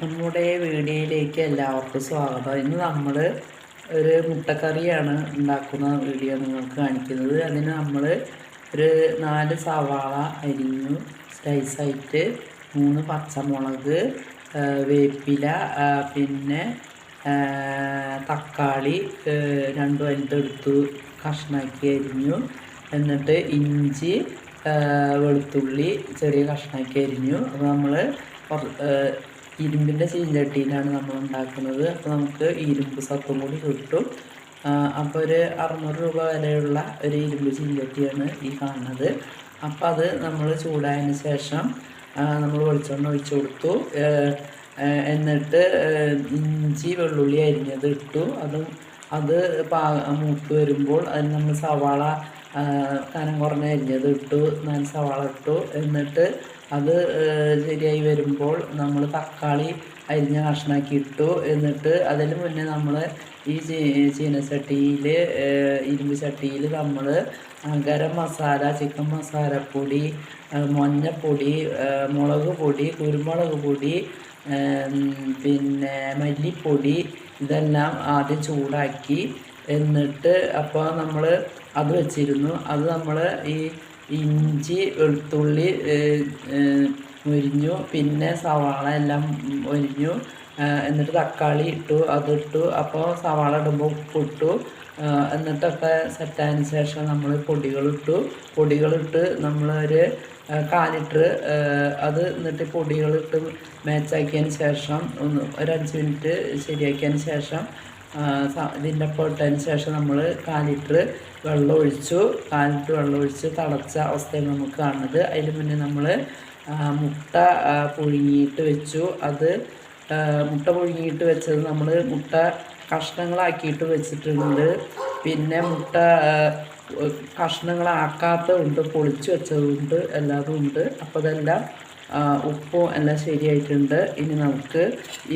നമ്മുടെ വീഡിയോയിലേക്ക് എല്ലാവർക്കും സ്വാഗതം. ഇന്ന് നമ്മൾ ഒരു മുട്ടക്കറിയാണ് ഉണ്ടാക്കുന്ന വീഡിയോ നിങ്ങൾക്ക് കാണിക്കുന്നത്. അതിന് നമ്മൾ ഒരു നാല് സവാള അരിഞ്ഞു സ്ലൈസായിട്ട് മൂന്ന് പച്ചമുളക് വേപ്പില പിന്നെ തക്കാളി രണ്ട് വലുതെടുത്തു കഷ്ണാക്കി അരിഞ്ഞു. എന്നിട്ട് ഇഞ്ചി വെളുത്തുള്ളി ചെറിയ കഷ്ണാക്കി അരിഞ്ഞു. അപ്പോൾ നമ്മൾ ഇരുമ്പിന്റെ ചീഞ്ചട്ടിയിലാണ് നമ്മൾ ഉണ്ടാക്കുന്നത്. അപ്പോൾ നമുക്ക് ഇരുമ്പ് സത്തും കൂടി കിട്ടും. അപ്പോൾ ഒരു അറുന്നൂറ് രൂപ വിലയുള്ള ഒരു ഇരുമ്പ് ചീഞ്ചട്ടിയാണ് ഈ കാണുന്നത്. അപ്പോൾ അത് നമ്മൾ ചൂടായതിന് ശേഷം നമ്മൾ വെളിച്ചെണ്ണ ഒഴിച്ചു കൊടുത്തു. എന്നിട്ട് ഇഞ്ചി വെള്ളുള്ളി അരിഞ്ഞത് ഇട്ടു. അതും അത് പാ മൂത്ത് വരുമ്പോൾ അതിന് നമ്മൾ സവാള കനം കുറഞ്ഞ അരിഞ്ഞത് ഇട്ടു നാല് സവാള ഇട്ടു. എന്നിട്ട് അത് ശരിയായി വരുമ്പോൾ നമ്മൾ തക്കാളി അരിഞ്ഞ കഷ്ണാക്കി ഇട്ടു. എന്നിട്ട് അതിന് മുന്നേ നമ്മൾ ഈ ചീനച്ചട്ടിയിൽ ഇരുമ്പ് ചട്ടിയിൽ നമ്മൾ ഗരം മസാല ചിക്കൻ മസാലപ്പൊടി മഞ്ഞപ്പൊടി മുളക് പൊടി കുരുമുളക് പൊടി പിന്നെ മല്ലിപ്പൊടി ഇതെല്ലാം ആദ്യം ചൂടാക്കി എന്നിട്ട് അപ്പോൾ നമ്മൾ അത് വെച്ചിരുന്നു. അത് നമ്മൾ ഈ ഇഞ്ചി വെളുത്തുള്ളി മുരിഞ്ഞു. പിന്നെ സവാള എല്ലാം ഒരിഞ്ഞു എന്നിട്ട് തക്കാളി ഇട്ടു അതിട്ടു അപ്പോൾ സവാള ഇടുമ്പോൾ ഉപ്പിട്ടു എന്നിട്ടൊക്കെ സെറ്റായതിന് ശേഷം നമ്മൾ പൊടികളിട്ടു പൊടികളിട്ട് നമ്മളൊരു കാൽ ലിറ്റർ അത് എന്നിട്ട് പൊടികളിട്ട് മാച്ചാക്കിയതിന് ശേഷം ഒന്ന് ഒരു അഞ്ച് മിനിറ്റ് ശരിയാക്കിയതിന് ശേഷം ഇതിന്റെ പൊട്ടതിന് ശേഷം നമ്മൾ കാൽ ലിറ്റർ വെള്ളം ഒഴിച്ചു. കാൽ ലിറ്റർ വെള്ളം ഒഴിച്ച് തിളച്ച അവസ്ഥയാണ് നമുക്ക് കാണുന്നത്. അതിന് മുന്നേ നമ്മൾ മുട്ട പുഴുങ്ങിയിട്ട് വെച്ചു. അത് മുട്ട പുഴുങ്ങിയിട്ട് വെച്ചത് നമ്മൾ മുട്ട കഷ്ണങ്ങളാക്കിയിട്ട് വെച്ചിട്ടുണ്ട്. പിന്നെ മുട്ട കഷ്ണങ്ങളാക്കാത്തതുണ്ട് പൊളിച്ച് വെച്ചതുണ്ട് എല്ലാതും ഉണ്ട് അപ്പോൾ അതെല്ലാം ഉപ്പും എല്ലാം ശരിയായിട്ടുണ്ട്. ഇനി നമുക്ക്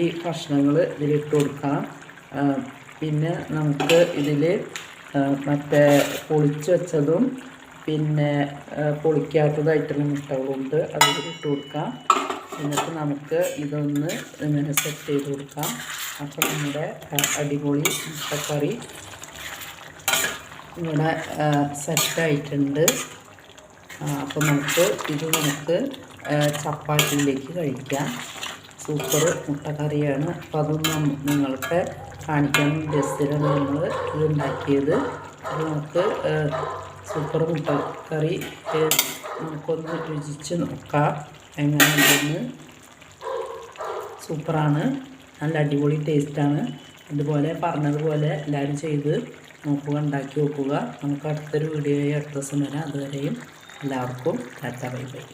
ഈ കഷ്ണങ്ങൾ ഇതിലിട്ട് കൊടുക്കാം. പിന്നെ നമുക്ക് ഇതിൽ മറ്റേ പൊളിച്ച് വെച്ചതും പിന്നെ പൊളിക്കാത്തതായിട്ടുള്ള മുട്ടകളുണ്ട്. അത് ഇട്ട് കൊടുക്കാം. എന്നിട്ട് നമുക്ക് ഇതൊന്ന് ഇങ്ങനെ സെറ്റ് ചെയ്ത് കൊടുക്കാം. അപ്പോൾ നമ്മുടെ അടിപൊളി മുട്ടക്കറി ഇവിടെ സെറ്റായിട്ടുണ്ട് അപ്പോൾ നമുക്ക് ഇത് നമുക്ക് ചപ്പാത്തിയിലേക്ക് കഴിക്കാം. സൂപ്പർ മുട്ടക്കറിയാണ്. അപ്പോൾ അതൊന്നും നിങ്ങൾക്ക് കാണിക്കാൻ ഉദ്ദേശത്തിലാണ് നമ്മൾ ഇത് ഉണ്ടാക്കിയത് അത് നമുക്ക് സൂപ്പർ മുട്ട കറി നമുക്കൊന്ന് രുചിച്ച് നോക്കാം. എങ്ങനെയുണ്ടെന്ന്. സൂപ്പറാണ്. നല്ല അടിപൊളി ടേസ്റ്റാണ്. അതുപോലെ പറഞ്ഞതുപോലെ എല്ലാവരും ചെയ്ത് നോക്കുക ഉണ്ടാക്കി നോക്കുക. നമുക്ക് അടുത്തൊരു വീഡിയോയിൽ അടുത്ത ദിവസം വരാം. അതുവരെയും എല്ലാവർക്കും ടാറ്റ ബൈ ബൈ.